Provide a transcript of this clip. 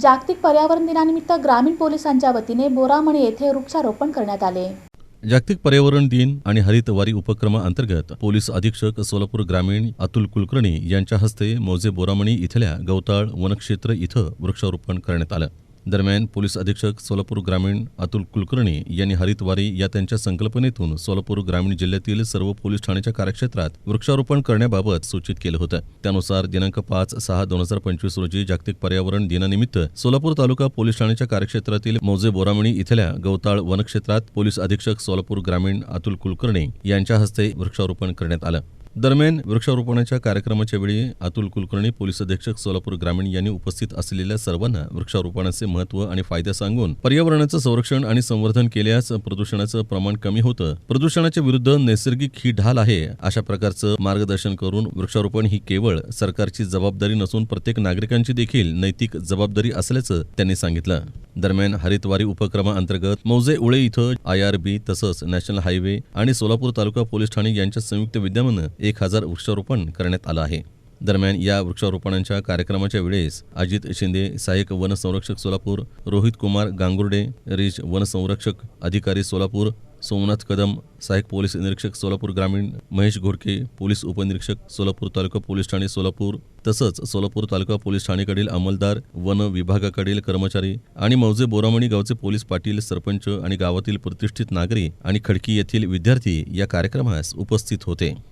जागतिक पर्यावरण दिनानिमित्त ग्रामीण पोलिसांच्या वतीने बोरामणी येथे वृक्षारोपण करण्यात आले. जागतिक पर्यावरण दिन आणि हरितवारी उपक्रमाअंतर्गत पोलीस अधीक्षक सोलापूर ग्रामीण अतुल कुलकर्णी यांच्या हस्ते मौजे बोरामणी इथल्या गवताळ वनक्षेत्र इथं वृक्षारोपण करण्यात आलं. दरम्यान पोलीस अधीक्षक सोलापूर ग्रामीण अतुल कुलकर्णी यांनी हरितवारी या त्यांच्या संकल्पनेतून सोलापूर ग्रामीण जिल्ह्यातील सर्व पोलीस ठाण्याच्या कार्यक्षेत्रात वृक्षारोपण करण्याबाबत सूचित केलं होतं. त्यानुसार दिनांक पाच सहा दोन हजार पंचवीस रोजी जागतिक पर्यावरण दिनानिमित्त सोलापूर तालुका पोलीस ठाण्याच्या कार्यक्षेत्रातील मौजे बोरामणी इथल्या गवताळ वनक्षेत्रात पोलीस अधीक्षक सोलापूर ग्रामीण अतुल कुलकर्णी यांच्या हस्ते वृक्षारोपण करण्यात आलं. दरम्यान वृक्षारोपणाच्या कार्यक्रमाच्या वेळी अतुल कुलकर्णी पोलीस अधीक्षक सोलापूर ग्रामीण यांनी उपस्थित असलेल्या सर्वांना वृक्षारोपणाचे महत्त्व आणि फायदे सांगून पर्यावरणाचं संरक्षण आणि संवर्धन केल्यास प्रदूषणाचं प्रमाण कमी होतं. प्रदूषणाच्या विरुद्ध नैसर्गिक ही ढाल आहे अशा प्रकारचं मार्गदर्शन करून वृक्षारोपण ही केवळ सरकारची जबाबदारी नसून प्रत्येक नागरिकांची देखील नैतिक जबाबदारी असल्याचं त्यांनी सांगितलं. दरम्यान हरितवारी उपक्रमाअंतर्गत मौजे उळे इथं आय आर बी तसंच नॅशनल हायवे आणि सोलापूर तालुका पोलीस ठाणे यांच्या संयुक्त विद्यमानं एक हजार वृक्षारोपण करण्यात आलं आहे. दरम्यान या वृक्षारोपणांच्या कार्यक्रमाच्या वेळेस अजित शिंदे सहाय्यक वनसंरक्षक सोलापूर रोहित कुमार गांगुर्डे रिज वनसंरक्षक अधिकारी सोलापूर सोमनाथ कदम सहाय्यक पोलीस निरीक्षक सोलापूर ग्रामीण महेश घोडके पोलीस उपनिरीक्षक सोलापूर तालुका पोलीस ठाणे सोलापूर तसंच सोलापूर तालुका पोलीस ठाणेकडील अंमलदार वन विभागाकडील कर्मचारी आणि मौजे बोरामणी गावचे पोलीस पाटील सरपंच आणि गावातील प्रतिष्ठित नागरिक आणि खडकी येथील विद्यार्थी या कार्यक्रमास उपस्थित होते.